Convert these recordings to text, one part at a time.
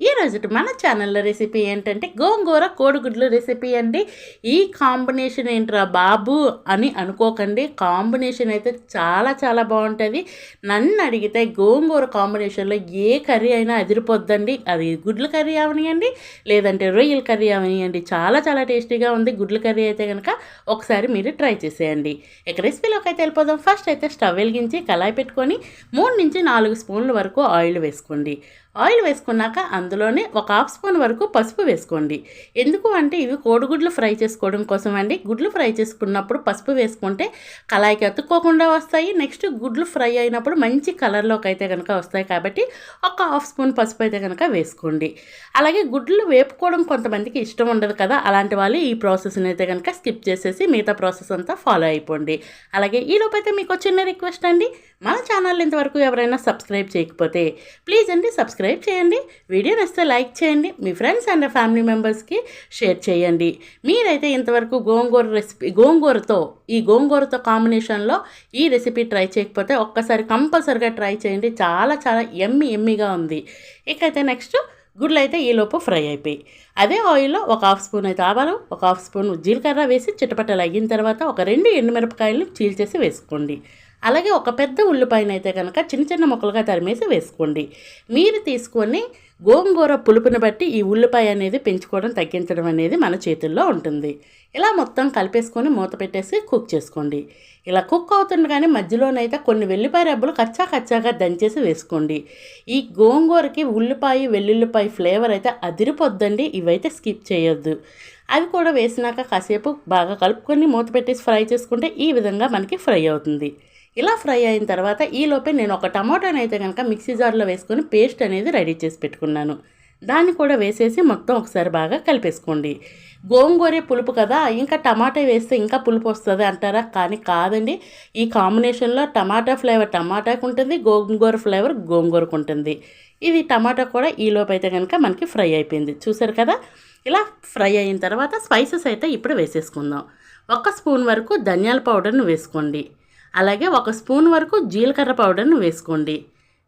ఈ రోజు మన ఛానల్లో రెసిపీ ఏంటంటే గోంగూర కోడిగుడ్లు రెసిపీ అండి. ఈ కాంబినేషన్ ఏంట్రా బాబు అని అనుకోకండి. కాంబినేషన్ అయితే చాలా చాలా బాగుంటుంది. నన్ను అడిగితే గోంగూర కాంబినేషన్లో ఏ కర్రీ అయినా అదిరిపోద్దండి. అది గుడ్ల కర్రీ అవనియండి లేదంటే రొయ్యల కర్రీ అవనియండి. చాలా చాలా టేస్టీగా ఉంది. గుడ్ల కర్రీ అయితే కనుక ఒకసారి మీరు ట్రై చేసేయండి. ఇక రెసిపీలోకి అయితే వెళ్ళిపోదాం. ఫస్ట్ అయితే స్టవ్ వెలిగించి కళాయి పెట్టుకొని మూడు నుంచి నాలుగు స్పూన్ల వరకు ఆయిల్ వేసుకోండి. ఆయిల్ వేసుకున్నాక అందులోనే ఒక హాఫ్ స్పూన్ వరకు పసుపు వేసుకోండి. ఎందుకు అంటే ఇవి కోడిగుడ్లు ఫ్రై చేసుకోవడం కోసం అండి గుడ్లు ఫ్రై చేసుకున్నప్పుడు పసుపు వేసుకుంటే కళాయికి అతుక్కోకుండా వస్తాయి. నెక్స్ట్ గుడ్లు ఫ్రై అయినప్పుడు మంచి కలర్లోకి అయితే కనుక వస్తాయి కాబట్టి ఒక హాఫ్ స్పూన్ పసుపు అయితే కనుక వేసుకోండి. అలాగే గుడ్లు వేపుకోవడం కొంతమందికి ఇష్టం ఉండదు కదా. అలాంటి వాళ్ళు ఈ ప్రాసెస్ని అయితే కనుక స్కిప్ చేసేసి మిగతా ప్రాసెస్ అంతా ఫాలో అయిపోండి. అలాగే ఈ లోపైతే మీకు చిన్న రిక్వెస్ట్ అండి. మన ఛానల్ ఇంతవరకు ఎవరైనా సబ్స్క్రైబ్ చేయకపోతే ప్లీజ్ అండి సబ్స్క్రైబ్ చేయండి. వీడియో నచ్చితే లైక్ చేయండి మీ ఫ్రెండ్స్ అండ్ ఫ్యామిలీ మెంబర్స్కి షేర్ చేయండి. మీరైతే ఇంతవరకు గోంగూర రెసిపీ గోంగూరతో ఈ గోంగూరతో కాంబినేషన్లో ఈ రెసిపీ ట్రై చేయకపోతే ఒక్కసారి కంపల్సరిగా ట్రై చేయండి. చాలా చాలా ఎమ్మి ఎమ్మిగా ఉంది. ఇకైతే నెక్స్ట్ గుడ్లు అయితే ఈలోపు ఫ్రై అయిపోయి అదే ఆయిల్లో ఒక హాఫ్ స్పూన్ అయితే ఆవాలు ఒక హాఫ్ స్పూన్ జీలకర్ర వేసి చిటపట్టలు అయిన తర్వాత ఒక రెండు ఎండుమిరపకాయలను చీల్చేసి వేసుకోండి. అలాగే ఒక పెద్ద ఉల్లిపాయను అయితే కనుక చిన్న చిన్న ముక్కలుగా తరిమేసి వేసుకోండి. మీరు తీసుకొని గోంగూర పులుపుని బట్టి ఈ ఉల్లిపాయ అనేది పెంచుకోవడం తగ్గించడం అనేది మన చేతుల్లో ఉంటుంది. ఇలా మొత్తం కలిపేసుకొని మూత పెట్టేసి కుక్ చేసుకోండి. ఇలా కుక్ అవుతుండగానే మధ్యలోనైతే కొన్ని వెల్లిపాయ రెబ్బలు కచ్చా కచ్చాగా దంచేసి వేసుకోండి. ఈ గోంగూరకి ఉల్లిపాయ వెల్లుల్లిపాయ ఫ్లేవర్ అయితే అదిరిపోద్దండి. ఇవైతే స్కిప్ చేయొద్దు. అవి కూడా వేసినాక కాసేపు బాగా కలుపుకొని మూత పెట్టేసి ఫ్రై చేసుకుంటే ఈ విధంగా మనకి ఫ్రై అవుతుంది. ఇలా ఫ్రై అయిన తర్వాత ఈలోపే నేను ఒక టమాటాని అయితే కనుక మిక్సీ జార్లో వేసుకొని పేస్ట్ అనేది రెడీ చేసి పెట్టుకున్నాను. దాన్ని కూడా వేసేసి మొత్తం ఒకసారి బాగా కలిపేసుకోండి. గోంగూర పులుపు కదా ఇంకా టమాటా వేస్తే ఇంకా పులుపు వస్తుంది అంటారా? కానీ కాదండి. ఈ కాంబినేషన్లో టమాటా ఫ్లేవర్ టమాటాకు ఉంటుంది గోంగూర ఫ్లేవర్ గోంగూరకు ఉంటుంది. ఇది టమాటా కూడా ఈలోపు అయితే కనుక మనకి ఫ్రై అయిపోయింది. చూసారు కదా? ఇలా ఫ్రై అయిన తర్వాత స్పైసెస్ అయితే ఇప్పుడు వేసేసుకుందాం. ఒక స్పూన్ వరకు ధనియాల పౌడర్ని వేసుకోండి. అలాగే ఒక స్పూన్ వరకు జీలకర్ర పౌడర్ని వేసుకోండి.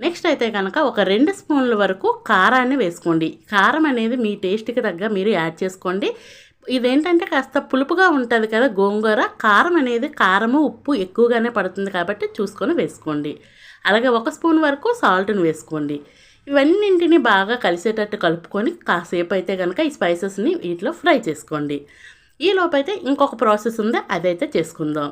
నెక్స్ట్ అయితే కనుక ఒక రెండు స్పూన్ల వరకు కారాన్ని వేసుకోండి. కారం అనేది మీ టేస్ట్కి తగ్గ మీరు యాడ్ చేసుకోండి. ఇదేంటంటే కాస్త పులుపుగా ఉంటుంది కదా గోంగూర కారం అనేది కారము ఉప్పు ఎక్కువగానే పడుతుంది కాబట్టి చూసుకొని వేసుకోండి. అలాగే ఒక స్పూన్ వరకు సాల్ట్ని వేసుకోండి. ఇవన్నింటిని బాగా కలిసేటట్టు కలుపుకొని కాసేపు అయితే కనుక ఈ స్పైసెస్ని వీటిలో ఫ్రై చేసుకోండి. ఈ లోపైతే ఇంకొక ప్రాసెస్ ఉంది అదైతే చేసుకుందాం.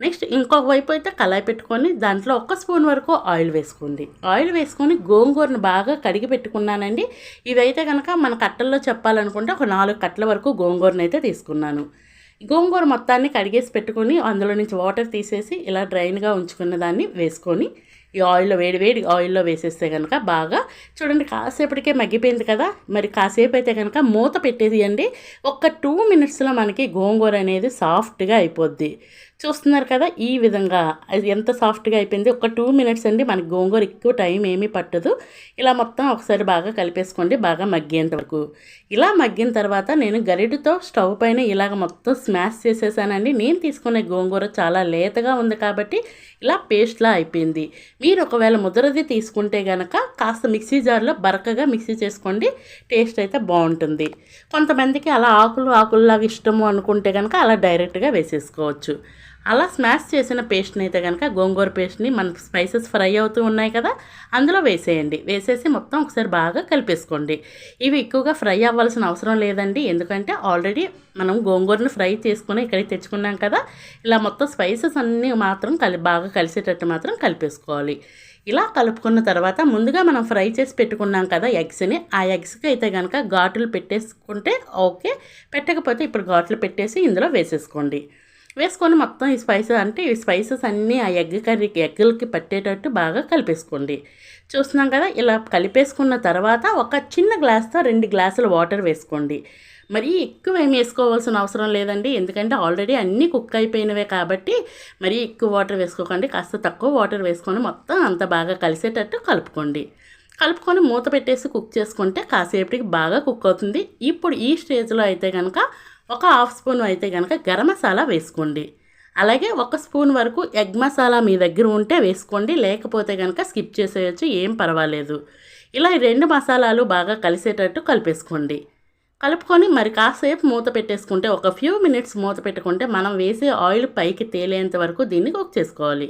నెక్స్ట్ ఇంకొక వైపు అయితే కళాయి పెట్టుకొని దాంట్లో ఒక స్పూన్ వరకు ఆయిల్ వేసుకోండి. ఆయిల్ వేసుకొని గోంగూరను బాగా కడిగి పెట్టుకున్నానండి. ఇవైతే కనుక మన కట్టల్లో చెప్పాలనుకుంటే ఒక నాలుగు కట్టల వరకు గోంగూరను అయితే తీసుకున్నాను. గోంగూర మొత్తాన్ని కడిగేసి పెట్టుకొని అందులో నుంచి వాటర్ తీసేసి ఇలా డ్రైన్గా ఉంచుకున్న దాన్ని వేసుకొని ఈ ఆయిల్లో వేడి వేడి ఆయిల్లో వేసేస్తే కనుక బాగా చూడండి కాసేపటికే మగ్గిపోయింది కదా. మరి కాసేపు అయితే కనుక మూత పెట్టేది అండి ఒక్క టూ మినిట్స్లో మనకి గోంగూర అనేది సాఫ్ట్గా అయిపోద్ది. చూస్తున్నారు కదా ఈ విధంగా. అది ఎంత సాఫ్ట్గా అయిపోయింది? ఒక టూ మినిట్స్ అండి మనకి గోంగూర ఎక్కువ టైం ఏమీ పట్టదు. ఇలా మొత్తం ఒకసారి బాగా కలిపేసుకోండి బాగా మగ్గేంత వరకు. ఇలా మగ్గిన తర్వాత నేను గరిటతో స్టవ్ పైన ఇలాగ మొత్తం స్మాష్ చేసేసానండి. నేను తీసుకునే గోంగూర చాలా లేతగా ఉంది కాబట్టి ఇలా పేస్ట్లా అయిపోయింది. మీరు ఒకవేళ ముద్రది తీసుకుంటే కనుక కాస్త మిక్సీ జార్లో బరకగా మిక్సీ చేసుకోండి టేస్ట్ అయితే బాగుంటుంది. కొంతమందికి అలా ఆకులు ఆకుల్లాగా ఇష్టము అనుకుంటే కనుక అలా డైరెక్ట్గా వేసేసుకోవచ్చు. అలా స్మాష్ చేసిన పేస్ట్ని అయితే కనుక గోంగూర పేస్ట్ని మన స్పైసెస్ ఫ్రై అవుతూ ఉన్నాయి కదా అందులో వేసేయండి. వేసేసి మొత్తం ఒకసారి బాగా కలిపేసుకోండి. ఇవి ఎక్కువగా ఫ్రై అవ్వాల్సిన అవసరం లేదండి. ఎందుకంటే ఆల్రెడీ మనం గోంగూరను ఫ్రై చేసుకుని ఇక్కడికి తెచ్చుకున్నాం కదా ఇలా మొత్తం స్పైసెస్ అన్నీ మాత్రం కలి బాగా కలిసేటట్టు మాత్రం కలిపేసుకోవాలి. ఇలా కలుపుకున్న తర్వాత ముందుగా మనం ఫ్రై చేసి పెట్టుకున్నాం కదా ఎగ్స్ని ఆ ఎగ్స్కి అయితే కనుక ఘాటులు పెట్టేసుకుంటే ఓకే. పెట్టకపోతే ఇప్పుడు ఘాట్లు పెట్టేసి ఇందులో వేసేసుకోండి. వేసుకొని మొత్తం ఈ స్పైసెస్ అంటే ఈ స్పైసెస్ అన్నీ ఆ ఎగ్ కర్రీకి ఎగ్గులకి పట్టేటట్టు బాగా కలిపేసుకోండి. చూస్తున్నాం కదా ఇలా కలిపేసుకున్న తర్వాత ఒక చిన్న గ్లాస్తో రెండు గ్లాసులు వాటర్ వేసుకోండి. మరీ ఎక్కువ ఏమి వేసుకోవాల్సిన అవసరం లేదండి ఎందుకంటే ఆల్రెడీ అన్నీ కుక్ అయిపోయినవే కాబట్టి మరీ ఎక్కువ వాటర్ వేసుకోకండి కాస్త తక్కువ వాటర్ వేసుకొని మొత్తం అంత బాగా కలిసేటట్టు కలుపుకోండి. కలుపుకొని మూత పెట్టేసి కుక్ చేసుకుంటే కాసేపటికి బాగా కుక్ అవుతుంది. ఇప్పుడు ఈ స్టేజ్లో అయితే కనుక ఒక హాఫ్ స్పూన్ అయితే కనుక గరం మసాలా వేసుకోండి. అలాగే ఒక స్పూన్ వరకు ఎగ్ మసాలా మీ దగ్గర ఉంటే వేసుకోండి. లేకపోతే కనుక స్కిప్ చేసేయచ్చు ఏం పర్వాలేదు. ఇలా ఈ రెండు మసాలాలు బాగా కలిసేటట్టు కలిపేసుకోండి. కలుపుకొని మరి కాసేపు మూత పెట్టేసుకుంటే ఒక ఫ్యూ మినిట్స్ మూత పెట్టుకుంటే మనం వేసే ఆయిల్ పైకి తేలేంత వరకు దీన్ని కుక్ చేసుకోవాలి.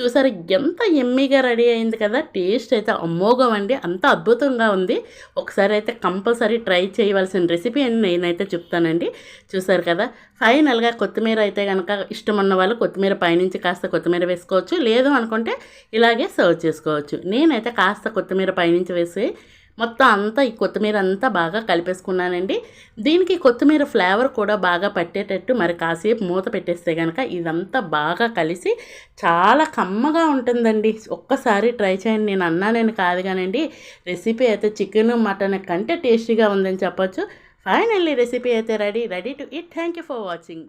చూసారు? ఎంత ఎమ్మీగా రెడీ అయింది కదా? టేస్ట్ అయితే అమోఘం అండి. అంత అద్భుతంగా ఉంది. ఒకసారి అయితే కంపల్సరీ ట్రై చేయవలసిన రెసిపీ అని నేనైతే చెప్తానండి. చూసారు కదా? ఫైనల్గా కొత్తిమీర అయితే కనుక ఇష్టం ఉన్న వాళ్ళు కొత్తిమీర పైనుంచి కాస్త కొత్తిమీర వేసుకోవచ్చు. లేదు అనుకుంటే ఇలాగే సర్వ్ చేసుకోవచ్చు. నేనైతే కాస్త కొత్తిమీర పైనుంచి వేసి మొత్తం అంతా ఈ కొత్తిమీర అంతా బాగా కలిపేసుకున్నానండి. దీనికి కొత్తిమీర ఫ్లేవర్ కూడా బాగా పట్టేటట్టు మరి కాసేపు మూత పెట్టేస్తే కనుక ఇదంతా బాగా కలిసి చాలా కమ్మగా ఉంటుందండి. ఒక్కసారి ట్రై చేయండి. నేను అన్నానని కాదు కానండి. రెసిపీ అయితే చికెన్ మటన్ కంటే టేస్టీగా ఉందని చెప్పొచ్చు. ఫైనల్లీ రెసిపీ అయితే ready. Ready to eat thank you for watching.